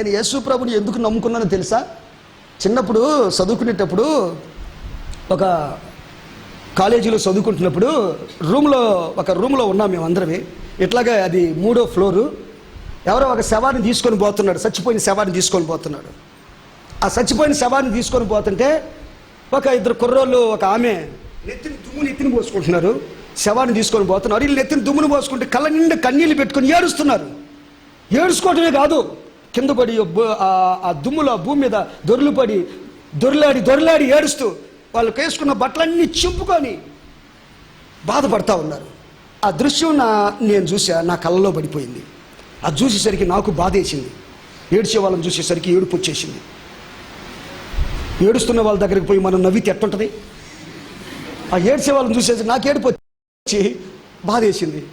నేను యేసు ప్రభుని ఎందుకు నమ్ముకున్నానో తెలుసా? చిన్నప్పుడు చదువుకునేటప్పుడు ఒక కాలేజీలో చదువుకుంటున్నప్పుడు రూమ్లో ఒక రూమ్లో ఉన్నాం మేము అందరమే. ఇట్లాగే అది మూడో ఫ్లోరు. ఎవరో ఒక శవాన్ని తీసుకొని పోతున్నాడు. చచ్చిపోయిన శవాన్ని తీసుకొని పోతున్నాడు. ఆ చచ్చిపోయిన శవాన్ని తీసుకొని పోతుంటే ఒక ఇద్దరు కుర్రోళ్ళు ఒక ఆమె నెత్తిని దుమ్ము నెత్తిని పోసుకుంటున్నారు. శవాన్ని తీసుకొని పోతున్నారు. వీళ్ళు నెత్తిని దుమ్మును పోసుకుంటే కళ్ళ నిండా కన్నీళ్ళు పెట్టుకొని ఏడుస్తున్నారు. ఏడుచుకోవటమే కాదు. కింద పడి ఆ- ఆ దుమ్ములో భూమి మీద దొర్లు పడి దొర్లాడి దొర్లాడి ఏడుస్తూ వాళ్ళు వేసుకున్న బట్టలన్నీ చింపుకొని బాధపడతా ఉన్నారు. ఆ దృశ్యం నా నేను చూసా నా కళ్ళలో పడిపోయింది. అది చూసేసరికి నాకు బాధ వేసింది ఏడ్చే వాళ్ళని చూసేసరికి ఏడుపు వచ్చేసింది. ఏడుస్తున్న వాళ్ళ దగ్గరికి పోయి మనం నవ్వితే ఎట్టుంటుంది? ఆ ఏడ్చే వాళ్ళని చూసేసి నాకు ఏడుపు వచ్చి బాధ వేసింది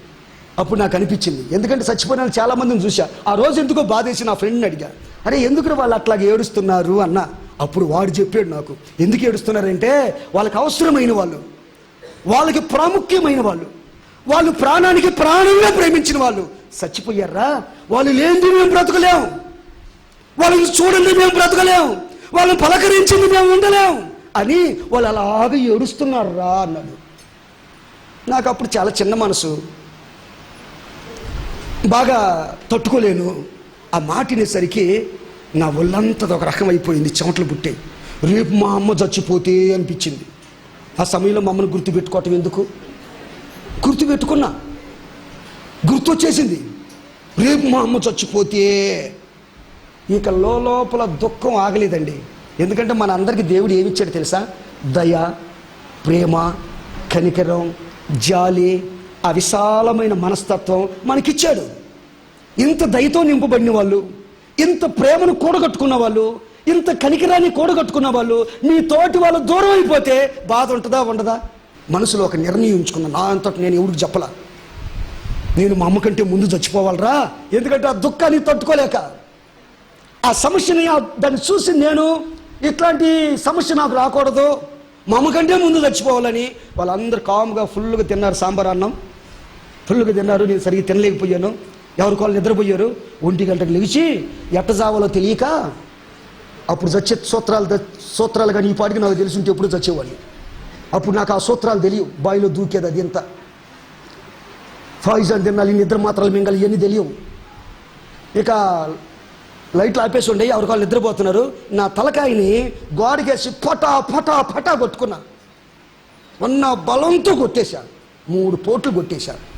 అప్పుడు నాకు అనిపించింది. ఎందుకంటే చచ్చిపోయిన చాలా మందిని చూసా ఆ రోజు ఎందుకో బాధేసి నా ఫ్రెండ్ని అడిగా. అరే ఎందుకు వాళ్ళు అట్లాగే ఏడుస్తున్నారు? అన్న. అప్పుడు వాడు చెప్పాడు నాకు. ఎందుకు ఏడుస్తున్నారంటే వాళ్ళకి అవసరమైన వాళ్ళు. వాళ్ళకి ప్రాముఖ్యమైన వాళ్ళు. వాళ్ళు ప్రాణానికి ప్రాణంగా ప్రేమించిన వాళ్ళు. చచ్చిపోయారా? వాళ్ళు లేనిది మేము బ్రతకలేము వాళ్ళని చూడండి మేము బ్రతకలేము వాళ్ళని పలకరించింది మేము ఉండలేము అని వాళ్ళు అలాగే ఏడుస్తున్నారు రా అన్నాడు. నాకు అప్పుడు చాలా చిన్న మనసు. బాగా తట్టుకోలేను. ఆ మాటినేసరికి నా ఒళ్ళంతది ఒక రకం అయిపోయింది చెమటలు పుట్టాయి. రేపు మా అమ్మ చచ్చిపోతే అనిపించింది. ఆ సమయంలో మా అమ్మను గుర్తుపెట్టుకోవటం ఎందుకు? గుర్తుపెట్టుకున్నా. గుర్తొచ్చేసింది. రేపు మా అమ్మ చచ్చిపోతే ఇక లోపల దుఃఖం ఆగలేదండి. ఎందుకంటే మన అందరికీ దేవుడు ఏమిచ్చాడు తెలుసా? దయ ప్రేమ కనికరం జాలి ఆ విశాలమైన మనస్తత్వం మనకిచ్చాడు. ఇంత దయతో నింపబడిన వాళ్ళు ఇంత ప్రేమను కూడగట్టుకున్న వాళ్ళు ఇంత కనికిరాన్ని కూడగట్టుకున్న వాళ్ళు మీ తోటి వాళ్ళు దూరం అయిపోతే బాధ ఉంటుందా ఉండదా? మనసులో ఒక నిర్ణయం ఉంచుకున్నా నా అంతటి నేను ఎవరికి చెప్పలా. నేను మా అమ్మ కంటే ముందు చచ్చిపోవాలరా? ఎందుకంటే ఆ దుఃఖాన్ని తట్టుకోలేక. ఆ సమస్యని దాన్ని చూసి నేను ఇట్లాంటి సమస్య నాకు రాకూడదు. మా అమ్మ కంటే ముందు చచ్చిపోవాలని వాళ్ళందరూ కామ్గా ఫుల్గా తిన్నారు సాంబార్ అన్నం. ఫుల్గా తిన్నారు నేను సరిగ్గా తినలేకపోయాను. ఎవరికి వాళ్ళు నిద్రపోయారు? ఒంటి గంటకు లేచి ఎట్ట జావాలో తెలియక అప్పుడు చచ్చే సూత్రాలు సూత్రాలు కానీ ఈ పాటికి నాకు తెలిసి ఉంటే ఎప్పుడు చచ్చేవాళ్ళు అప్పుడు నాకు ఆ సూత్రాలు తెలియవు. బావిలో దూకేది అది ఎంత. పాయిజన్ తినాలి నిద్ర మాత్రాలు మింగాలి ఇవన్నీ తెలియవు. ఇక లైట్లు ఆపేసి ఉండే ఎవరికి వాళ్ళు నిద్రపోతున్నారు. నా తలకాయని గోడకేసి పటా పటా పటా కొట్టుకున్నా. ఉన్న బలంతో కొట్టేశా. మూడు పోట్లు కొట్టేశాను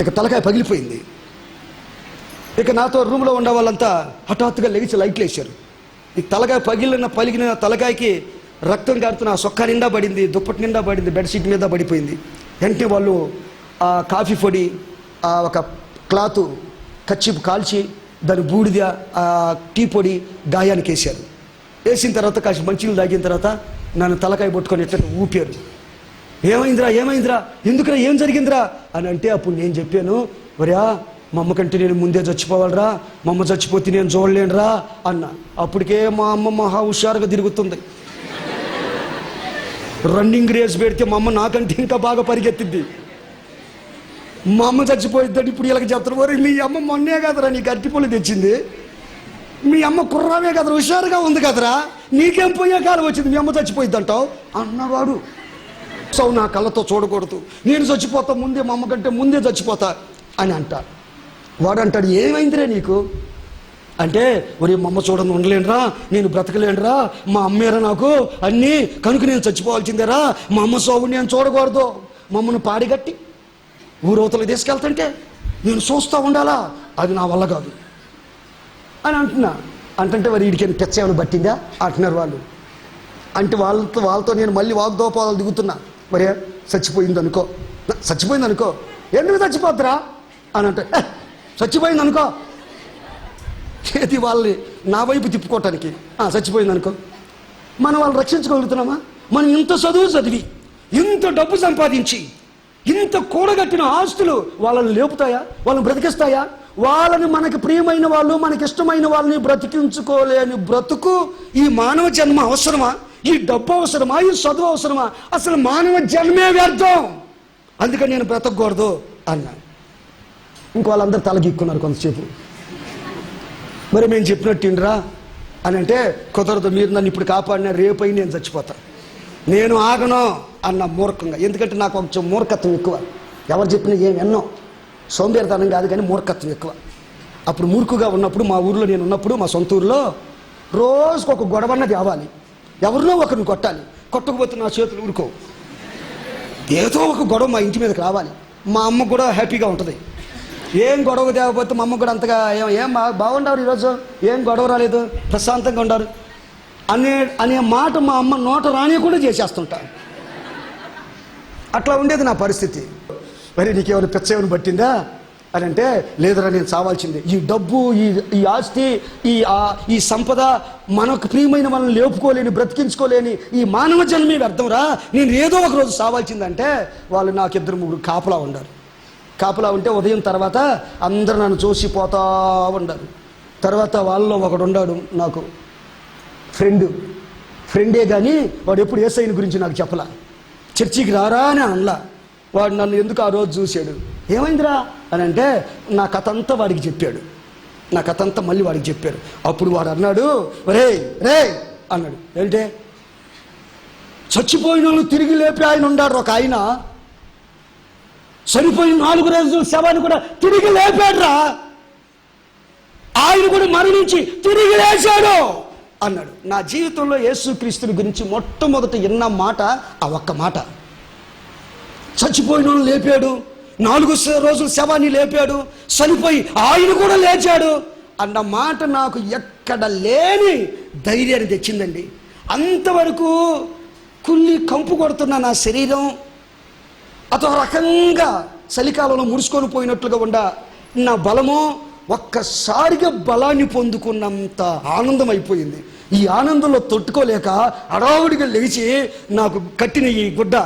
ఇక తలకాయ పగిలిపోయింది. ఇక నాతో రూమ్లో ఉండే వాళ్ళంతా హఠాత్తుగా లెగిచి లైట్లు వేశారు. ఈ తలకాయ పగిలిన పలిగిన తలకాయకి రక్తం కారుతున్న ఆ సొక్క నిండా పడింది దుప్పటి నిండా పడింది బెడ్షీట్ మీద పడిపోయింది. వెంటనే వాళ్ళు ఆ కాఫీ పొడి ఆ ఒక క్లాత్ కచ్చిపు కాల్చి దాని బూడిద ఆ టీ పొడి గాయానికి వేశారు. వేసిన తర్వాత కాసి మంచినీళ్ళు తాగిన తర్వాత నన్ను తలకాయ పట్టుకొని ఎట్లా ఊపారు. ఏమైందిరా ఏమైందిరా? ఎందుకురా ఏం జరిగిందిరా? అని అంటే అప్పుడు నేను చెప్పాను ఒరియా మా అమ్మ కంటే నేను ముందే చచ్చిపోవాలరా మా అమ్మ చచ్చిపోతే నేను చూడలేనురా అన్న. అప్పటికే మా అమ్మ మహా హుషారుగా తిరుగుతుంది. రన్నింగ్ రేస్ పెడితే మా అమ్మ నాకంటే ఇంకా బాగా పరిగెత్తింది. మా అమ్మ చచ్చిపోయిద్దని ఇప్పుడు ఇలాగ చెప్తారు వరే మీ అమ్మ మొన్నే కదరా నీకు అరటిపళ్ళు తెచ్చింది. మీ అమ్మ కుర్రామే కదరా హుషారుగా ఉంది కదరా. నీకేం పోయే కాలం వచ్చింది మీ అమ్మ చచ్చిపోయిద్ది అంటావు అన్నవాడు. సో నా కళ్ళతో చూడకూడదు. నేను చచ్చిపోతా ముందే మా అమ్మ కంటే ముందే చచ్చిపోతా అని అంట వాడు అంటాడు ఏమైందిరే నీకు? అంటే ఒరే మా అమ్మ చూడని ఉండలేనురా నేను బ్రతకలేనురా మా అమ్మేరా నాకు అన్నీ కనుక నేను చచ్చిపోవాల్సిందేరా మా అమ్మ సోగు నేను చూడకూడదు. మా పాడిగట్టి ఊరవతలు తీసుకెళ్తుంటే నేను చూస్తూ ఉండాలా? అది నా వల్ల కాదు. అని అంటున్నా. అంటుంటే మరి వీడికి పిచ్చ ఏమైనా పట్టిందా? అంటున్నారు వాళ్ళు. అంటే వాళ్ళతో వాళ్ళతో నేను మళ్ళీ వాగ్దోపాలు దిగుతున్నా. మరి చచ్చిపోయింది అనుకో చచ్చిపోయింది అనుకో ఎందుకు చచ్చిపోద్దురా అని అంటే చచ్చిపోయింది అనుకో ఏది వాళ్ళని నా వైపు తిప్పుకోవటానికి? చచ్చిపోయింది అనుకో మనం వాళ్ళు రక్షించగలుగుతున్నామా? మనం ఇంత చదువు చదివి ఇంత డబ్బు సంపాదించి ఇంత కూడగట్టిన ఆస్తులు వాళ్ళని లేపుతాయా? వాళ్ళని బ్రతికిస్తాయా? వాళ్ళని మనకి ప్రియమైన వాళ్ళు మనకి ఇష్టమైన వాళ్ళని బ్రతికించుకోలేని బ్రతుకు ఈ మానవ జన్మ అవసరమా? ఈ డబ్బు అవసరమా? ఈ చదువు అవసరమా? అసలు మానవ జన్మే వ్యర్థం. అందుకని నేను బ్రతకూడదు అన్నా. ఇంకో వాళ్ళందరూ తలగిక్కున్నారు కొంతసేపు. మరి మేము చెప్పినట్టుండ్రా అని అంటే కుదరదు మీరు నన్ను ఇప్పుడు కాపాడిన రేపై నేను చచ్చిపోతా. నేను ఆగను అన్న మూర్ఖంగా. ఎందుకంటే నాకు కొంచెం మూర్ఖత్వం ఎక్కువ. ఎవరు చెప్పినా ఏం ఎన్నో. సౌందర్యతనం కాదు కానీ మూర్ఖత్వం ఎక్కువ. అప్పుడు మూర్ఖుగా ఉన్నప్పుడు మా ఊర్లో నేను ఉన్నప్పుడు మా సొంత ఊర్లో రోజుకు ఒక గొడవన్నది అవ్వాలి. ఎవరినో ఒకరిని కొట్టాలి. కొట్టకపోతే నా చేతులు ఊరుకో ఏదో ఒక గొడవ మా ఇంటి మీదకి రావాలి. మా అమ్మ కూడా హ్యాపీగా ఉంటుంది. ఏం గొడవ తేకపోతే మా అమ్మ కూడా అంతగా ఏం ఏం బాగుండవు ఈరోజు? ఏం గొడవ రాలేదు? ప్రశాంతంగా ఉండరు. అనే అనే మాట మా అమ్మ నోట రాని కూడా చేసేస్తుంటా. అట్లా ఉండేది నా పరిస్థితి. మరి నీకేమైనా పిచ్చ ఏమైనా పట్టిందా? అని అంటే లేదురా నేను చావాల్సిందే. ఈ డబ్బు ఈ ఈ ఆస్తి ఈ ఆ- ఈ సంపద మనకు ప్రియమైన మనల్ని లేపుకోలేని బ్రతికించుకోలేని ఈ మానవ జన్మే వ్యర్థంరా? నేను ఏదో ఒక రోజు చావాల్సిందంటే వాళ్ళు నాకు ఇద్దరు ముగ్గురు కాపలా ఉండారు. కాపలా ఉంటే ఉదయం తర్వాత అందరు నన్ను చూసి పోతా ఉండారు. తర్వాత వాళ్ళలో ఒకడు ఉండాడు నాకు. ఫ్రెండ్. ఫ్రెండే కానీ వాడు ఎప్పుడు ఏసైన గురించి నాకు చెప్పలా. చర్చికి రారా అని అనలా. వాడు నన్ను ఎందుకు ఆ రోజు చూశాడు? ఏమైందిరా అని అంటే నా కథ అంతా వాడికి చెప్పాడు. నా కథ అంతా మళ్ళీ వాడికి చెప్పాడు అప్పుడు వాడు అన్నాడు రే రే అన్నాడు. ఏంటే? చచ్చిపోయిన వాళ్ళు తిరిగి లేపి ఆయన ఉన్నాడు ఒక ఆయన. చనిపోయిన నాలుగు రోజుల శవాన్ని కూడా తిరిగి లేపాడురా. ఆయన కూడా మరణించి తిరిగి లేచాడు అన్నాడు. నా జీవితంలో యేసుక్రీస్తుని గురించి మొట్టమొదట విన్న మాట ఆ ఒక్క మాట. చచ్చిపోయిన లేపాడు. నాలుగు రోజులు శవాన్ని లేపాడు చనిపోయి ఆయన కూడా లేచాడు. అన్న మాట నాకు ఎక్కడ లేని ధైర్యాన్ని తెచ్చిందండి. అంతవరకు కుళ్ళి కంపు కొడుతున్న నా శరీరం అదో రకంగా చలికాలంలో ముడుచుకొని పోయినట్లుగా ఉండ నా బలము ఒక్కసారిగా బలాన్ని పొందుకున్నంత ఆనందం అయిపోయింది ఈ ఆనందంలో తొట్టుకోలేక అడావుడిగా లేచి నాకు కట్టిన ఈ గుడ్డ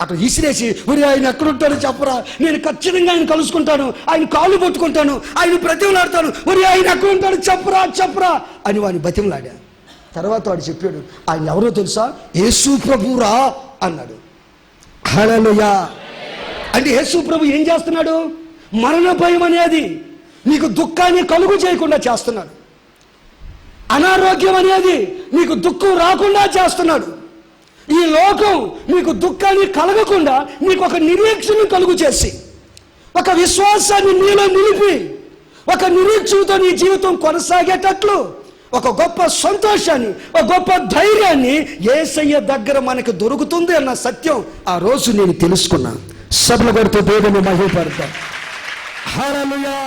అక్కడ విసిరేసి మరి ఆయన ఎక్కడుంటాడో చెప్పరా. నేను ఖచ్చితంగా ఆయన కలుసుకుంటాను. ఆయన కాళ్ళు పట్టుకుంటాను. ఆయన బ్రతిమలాడతాను. మరి ఆయన ఎక్కడుంటాడో చెప్పరా చెప్పరా. అని వాడిని బతిమలాడా తర్వాత వాడు చెప్పాడు ఆయన ఎవరో తెలుసా? యేసు ప్రభురా అన్నాడు. హల్లెలూయా. అంటే యేసు ప్రభు ఏం చేస్తున్నాడు? మరణ భయం అనేది నీకు దుఃఖాన్ని కలుగు చేయకుండా చేస్తున్నాడు. అనారోగ్యం అనేది నీకు దుఃఖం రాకుండా చేస్తున్నాడు. ఈ లోకం నీకు దుఃఖాన్ని కలగకుండా మీకు ఒక నిరీక్షను కలుగు చేసి ఒక విశ్వాసాన్ని నీలో నిలిపి ఒక నిరీక్షణతో నీ జీవితం కొనసాగేటట్లు ఒక గొప్ప సంతోషాన్ని ఒక గొప్ప ధైర్యాన్ని ఏసయ్య దగ్గర మనకు దొరుకుతుంది అన్న సత్యం ఆ రోజు నేను తెలుసుకున్నాను సభలు కొడుతూ దేవుని మహిళపడతాను హరలుయా